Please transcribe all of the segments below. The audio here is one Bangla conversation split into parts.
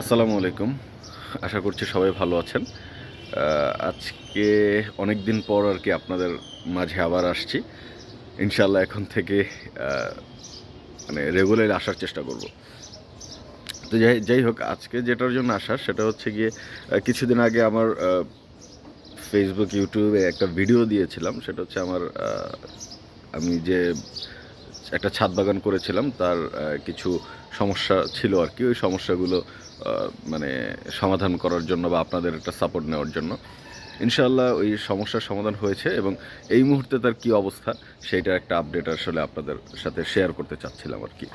আসসালামু আলাইকুম। আশা করছি সবাই ভালো আছেন। আজকে অনেক দিন পর আর কি আপনাদের মাঝে আবার আসছি। ইনশাল্লাহ এখন থেকে মানে রেগুলার আসার চেষ্টা করব। তো যাই যাই হোক, আজকে যেটার জন্য আসার সেটা হচ্ছে গিয়ে কিছুদিন আগে আমার ফেসবুক ইউটিউবে একটা ভিডিও দিয়েছিলাম। সেটা হচ্ছে আমার আমি যে একটা ছাদ বাগান করেছিলাম, তার কিছু সমস্যা ছিল আর কি। ওই সমস্যাগুলো মানে সমাধান করার জন্য বা আপনাদের একটা সাপোর্ট নেওয়ার জন্য। ইনশাআল্লাহ ওই সমস্যার সমাধান হয়েছে এবং এই মুহূর্তে তার কি অবস্থা সেইটার একটা আপডেট আসলে আপনাদের সাথে শেয়ার করতে চাচ্ছিলাম আর কি।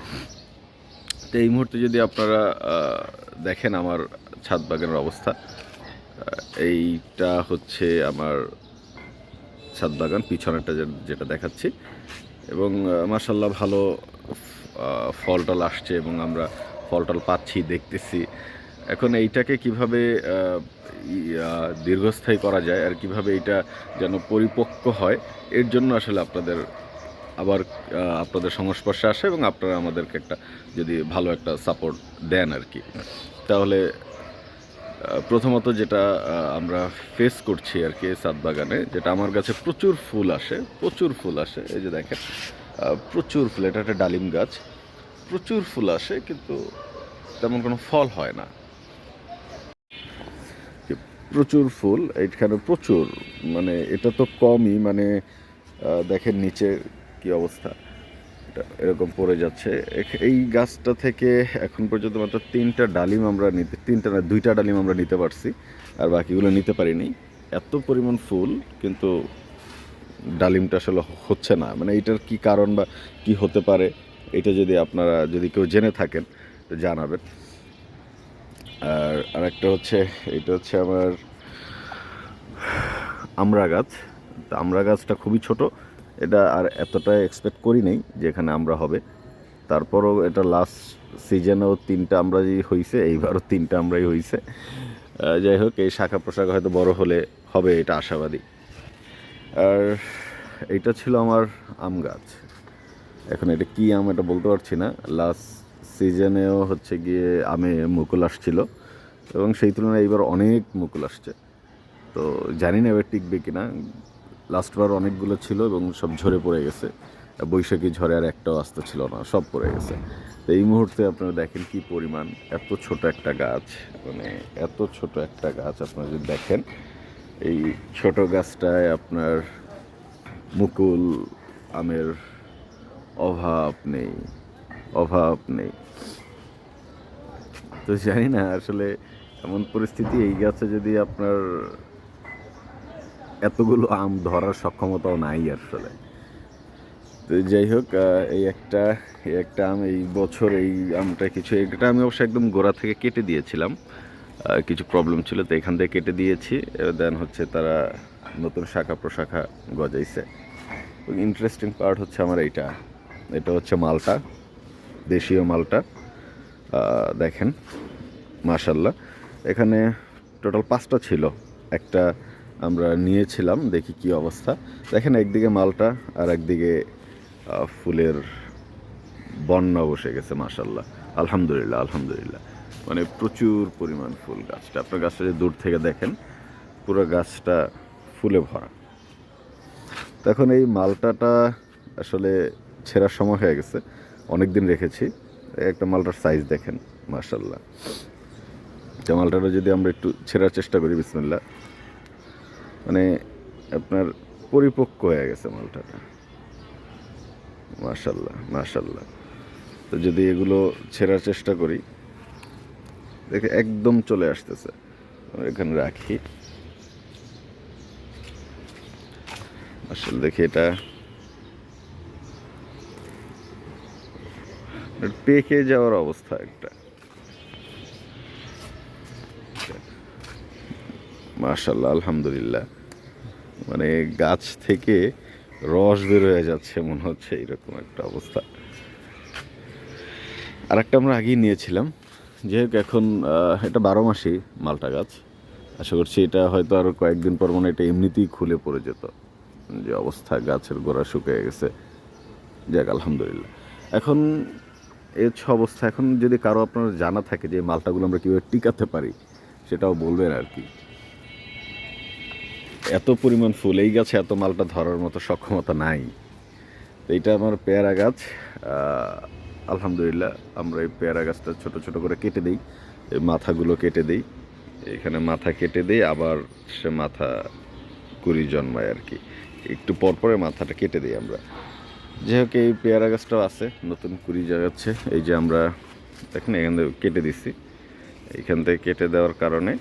তো এই মুহূর্তে যদি আপনারা দেখেন আমার ছাদ বাগানের অবস্থা এইটা হচ্ছে আমার ছাদ বাগান পিছনেরটা যেটা দেখাচ্ছি। এবং মাসাল্লাহ ভালো ফল টল আসছে এবং আমরা ফল টল পাচ্ছি, দেখতেছি। এখন এইটাকে কীভাবে দীর্ঘস্থায়ী করা যায় আর কীভাবে এটা যেন পরিপক্ক হয়, এর জন্য আসলে আপনাদের আবার আপনাদের সংস্পর্শে আসে এবং আপনারা আমাদেরকে একটা যদি ভালো একটা সাপোর্ট দেন আর কি। তাহলে প্রথমত যেটা আমরা ফেস করছি আর কি সাত বাগানে, যেটা আমার কাছে প্রচুর ফুল আসে, প্রচুর ফুল আসে। এই যে দেখেন প্রচুর ফুল, এটা একটা ডালিম গাছ। প্রচুর ফুল আসে, কিন্তু তেমন কোনো ফল হয় না। প্রচুর ফুল, এইখানে প্রচুর মানে এটা তো কমই মানে দেখেন নিচে কি অবস্থা। এটা এরকম পড়ে যাচ্ছে। এই গাছটা থেকে এখন পর্যন্ত মাত্র তিনটা ডালিম আমরা নিতে, তিনটা না, দুইটা ডালিম আমরা নিতে পারছি, আর বাকিগুলো নিতে পারিনি। এত পরিমাণ ফুল, কিন্তু ডালিমটা আসলে হচ্ছে না। মানে এটার কি কারণ বা কি হতে পারে? এটা যদি আপনারা, যদি কেউ জেনে থাকেন, তো জানাবেন। আর আরেকটা হচ্ছে, এটা হচ্ছে আমার আমড়া গাছ। তো আমড়া গাছটা খুবই ছোট। এটা আর এতটা এক্সপেক্ট করি নেই যে এখানে আমরা হবে। তারপরও এটা লাস্ট সিজনেও তিনটা আমরাই হয়েছে এইবারও তিনটা আমরাই হয়েছে যাই হোক, এই শাখা পোশাক হয়তো বড় হলে হবে, এটা আশাবাদী। আর এইটা ছিল আমার আম গাছ। এখন এটা কি আম এটা বলতে পারছি না। লাস্ট সিজনেও হচ্ছে গিয়ে আমে মুকুল আসছিল এবং সেই তুলনায় এইবার অনেক মুকুল আসছে। তো জানি না এবার টিকবে কিনা। লাস্টবার অনেকগুলো ছিল এবং সব ঝরে পড়ে গেছে। বৈশাখী ঝড়ে আর একটাও আসতে ছিল না, সব পড়ে গেছে। তো এই মুহূর্তে আপনারা দেখেন কি পরিমাণ এত ছোট একটা গাছ মানে এত ছোট একটা গাছ আপনারা যদি দেখেন, এই ছোট গাছটায় আপনার মুকুল, আমের অভাব নেই অভাব নেই। তো জানি না, আসলে এমন পরিস্থিতি এই গাছে যদি আপনার এতগুলো আম ধরার সক্ষমতাও নাই আসলে। তো যাই হোক এই একটা এই একটা আম এই বছর এই আমটা কিছু, এটা আমি অবশ্য একদম গোড়া থেকে কেটে দিয়েছিলাম। কিছু প্রবলেম ছিল, তো এখান থেকে কেটে দিয়েছি। দেন হচ্ছে তারা নতুন শাখা প্রশাখা গজাইছে। ইন্টারেস্টিং পার্ট হচ্ছে আমার এইটা। এটা হচ্ছে মালটা, দেশীয় মালটা। দেখেন মাশাল্লাহ এখানে টোটাল পাঁচটা ছিল। একটা আমরা নিয়েছিলাম, দেখি কি অবস্থা। দেখেন, একদিকে মালটা আর একদিকে ফুলের বন্যা বসে গেছে মাশাল্লাহ আলহামদুলিল্লাহ আলহামদুলিল্লাহ। মানে প্রচুর পরিমাণ ফুল গাছটা। আপনার গাছটা যদি দূর থেকে দেখেন, পুরো গাছটা ফুলে ভরা। তখন এই মালটাটা আসলে ছেঁড়ার সময় হয়ে গেছে। অনেক দিন রেখেছি। একটা মালটার সাইজ দেখেন মার্শাল্লাহ তো মালটাটা যদি আমরা একটু ছেঁড়ার চেষ্টা করি বিসমিল্লা মানে আপনার পরিপক্ক হয়ে গেছে মালটাটা। মার্শাল্লাহ মার্শাল্লাহ তো যদি এগুলো ছেঁড়ার চেষ্টা করি, দেখে একদম চলে আসতেছে। এখানে রাখি। আসলে দেখি এটা পেকে যাওয়ার অবস্থা একটা। মাশাল্লাহ আলহামদুলিল্লাহ। মানে গাছ থেকে রস বের হয়ে যাচ্ছে, মনে হচ্ছে এরকম একটা অবস্থা। আর একটা আমরা আগেই নিয়েছিলাম। যাই হোক, এখন এটা বারো মাসই মালটা গাছ। আশা করছি এটা হয়তো আরও কয়েকদিন পর মনে এটা এমনিতেই খুলে পড়ে যেত। যে অবস্থা গাছের গোড়া শুকিয়ে গেছে। যাক, আলহামদুলিল্লাহ। এখন এই হচ্ছে অবস্থা। এখন যদি কারও আপনার জানা থাকে যে মালটাগুলো আমরা কীভাবে টিকাতে পারি, সেটাও বলবেন আর কি। এত পরিমাণ ফুল, এই গাছে এত মালটা ধরার মতো সক্ষমতা নাই। তো এইটা আমার পেয়ারা গাছ। আলহামদুলিল্লাহ আমরা এই পেয়ারা গাছটা ছোট ছোট করে কেটে দিই। এই মাথাগুলো কেটে দিই। এখানে মাথা কেটে দিই, আবার সে মাথা কুড়ি জন্মায় আর কি। একটু পর পরে মাথাটা কেটে দিই আমরা। যেহেতু এই পেয়ারা গাছটাও আছে, নতুন কুড়ি জাগাচ্ছে। এই যে আমরা দেখেন, এখান থেকে কেটে দিচ্ছি এইখান থেকে কেটে দেওয়ার কারণে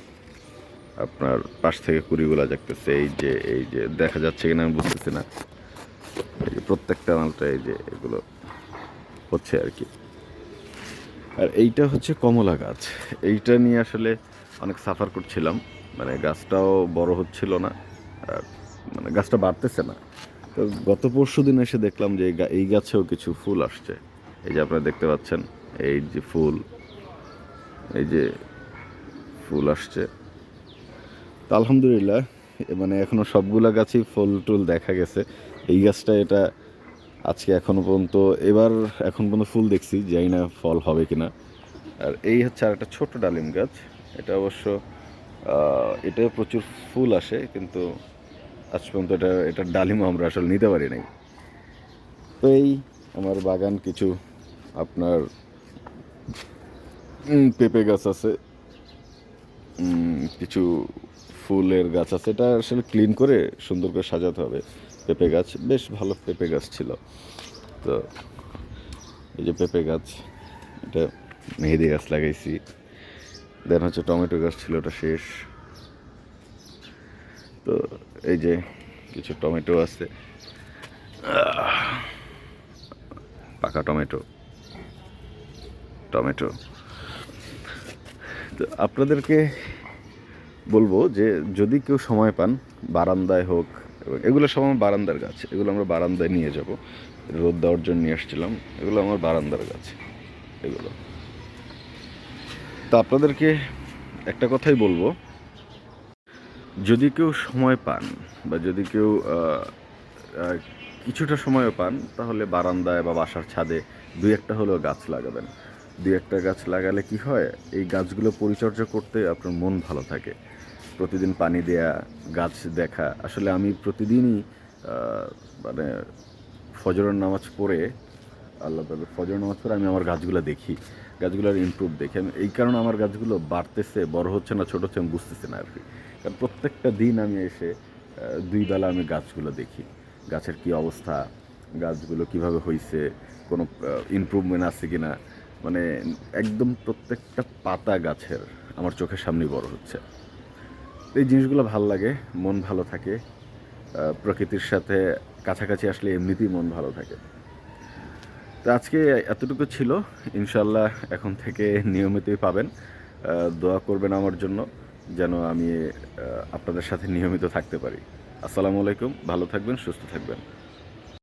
আপনার পাশ থেকে কুড়িগুলা জাগতেছে। এই যে এই যে, দেখা যাচ্ছে কিনা আমি বুঝতেছি না। এই যে প্রত্যেকটা মালটা এই যে এগুলো হচ্ছে আর কি। আর এইটা হচ্ছে কমলা গাছ। এইটা নিয়ে আসলে অনেক সাফার করছিলাম। মানে গাছটাও বড় হচ্ছিল না। আর মানে গাছটা বাড়তেছে না। তো গত পরশু দিন এসে দেখলাম যে এই গাছেও কিছু ফুল আসছে। এই যে আপনারা দেখতে পাচ্ছেন, এই যে ফুল, এই যে ফুল আসছে। তো আলহামদুলিল্লাহ মানে এখনও সবগুলা গাছই ফুল টুল দেখা গেছে। এই গাছটা এটা আজকে এখনও পর্যন্ত, এবার এখন পর্যন্ত ফুল দেখছি, জানি না ফল হবে কিনা। আর এই হচ্ছে আর একটা ছোট ডালিম গাছ। এটা অবশ্য এটাও প্রচুর ফুল আসে, কিন্তু আজ পর্যন্ত এটা এটার ডালিমও আমরা আসলে নিতে পারি নাই। তো এই আমার বাগান কিছু আপনার পেঁপে গাছ আছে কিছু ফুলের গাছ আছে, এটা আসলে ক্লিন করে সুন্দর করে সাজাতে হবে। পেঁপে গাছ, বেশ ভালো পেঁপে গাছ ছিল। তো এই যে পেঁপে গাছ, এটা মেহেদি গাছ লাগাইছি। দেন হচ্ছে টমেটো গাছ ছিল, ওটা শেষ। তো এই যে কিছু টমেটো আছে। পাকা টমেটো। টমেটো। তো আপনাদেরকে বলব যে যদি কেউ সময় পান, বারান্দায় হোক, এবং এগুলো সব আমার বারান্দার গাছ, এগুলো আমরা বারান্দায় নিয়ে যাব। রোদ দেওয়ার জন্য নিয়ে আসছিলাম, এগুলো আমার বারান্দার গাছ, এগুলো। তা আপনাদেরকে একটা কথাই বলব যদি কেউ সময় পান বা যদি কেউ কিছুটা সময়ও পান, তাহলে বারান্দায় বা বাসার ছাদে দুই একটা হলেও গাছ লাগাবেন। দুই একটা গাছ লাগালে কি হয়, এই গাছগুলো পরিচর্যা করতে আপনার মন ভালো থাকে। প্রতিদিন পানি দেয়া, গাছ দেখা। আসলে আমি প্রতিদিনই মানে ফজরের নামাজ পড়ে, আল্লাহ তাআলার ফজর নামাজ পড়ে আমি আমার গাছগুলো দেখি। গাছগুলোর ইমপ্রুভ দেখি। আমি এই কারণে আমার গাছগুলো বাড়তেছে, বড় হচ্ছে না, ছোট হচ্ছে, আমি বুঝতেছি না আর কি। কারণ প্রত্যেকটা দিন আমি এসে দুই বেলা আমি গাছগুলো দেখি। গাছের কি অবস্থা? গাছগুলো কীভাবে হয়েছে কোনো ইমপ্রুভমেন্ট আছে কি না মানে একদম প্রত্যেকটা পাতা গাছের আমার চোখের সামনেই বড় হচ্ছে। এই জিনিসগুলো ভালো লাগে, মন ভালো থাকে। প্রকৃতির সাথে কাছাকাছি আসলে এমনিতেই মন ভালো থাকে। তো আজকে এতটুকু ছিল। ইনশাল্লাহ এখন থেকে নিয়মিতই পাবেন। দোয়া করবেন আমার জন্য। যেন আমি আপনাদের সাথে নিয়মিত থাকতে পারি। আসসালামু আলাইকুম ভালো থাকবেন সুস্থ থাকবেন।